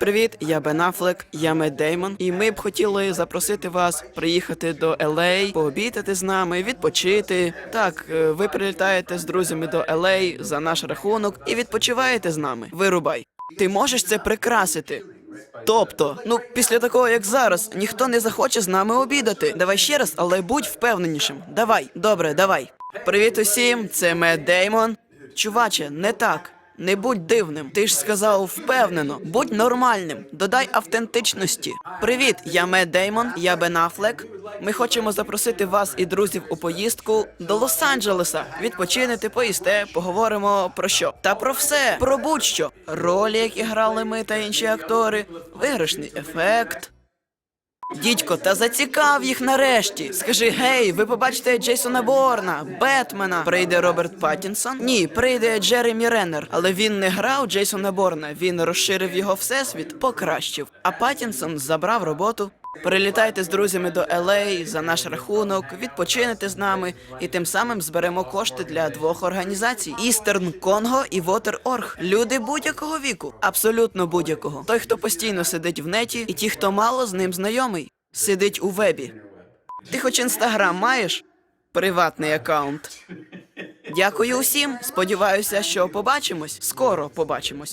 Привіт, я Бен Афлек, я Мед Деймон, і ми б хотіли запросити вас приїхати до LA, пообідати з нами, відпочити. Так, е, ви прилітаєте з друзями до LA за наш рахунок і відпочиваєте з нами. Вирубай. Ти можеш це прикрасити. Тобто, ну після такого, як зараз, ніхто не захоче з нами обідати. Давай ще раз, але будь впевненішим. Давай, добре, давай. Привіт усім, це Мед Деймон. Чуваче, не так. Не будь дивним. Ти ж сказав впевнено. Будь нормальним. Додай автентичності. Привіт, я Мед Деймон, я Бен Афлек. Ми хочемо запросити вас і друзів у поїздку до Лос-Анджелеса. Відпочинете, поїсте, поговоримо про що. Та про все, про будь-що. Ролі, які грали ми та інші актори, виграшний ефект. Дідько, та зацікав їх нарешті. Скажи, гей, ви побачите Джейсона Борна, Бетмена. Прийде Роберт Паттінсон? Ні, прийде Джеремі Реннер. Але він не грав Джейсона Борна. Він розширив його всесвіт, покращив. А Паттінсон забрав роботу. Прилітайте з друзями до LA за наш рахунок, відпочинете з нами і тим самим зберемо кошти для двох організацій: Eastern Congo і Water.org. Люди будь-якого віку, абсолютно будь-якого. Той, хто постійно сидить в неті, і ті, хто мало з ним знайомий, сидить у вебі. Ти хоч інстаграм маєш? Приватний аккаунт. Дякую усім. Сподіваюся, що побачимось. Скоро побачимось.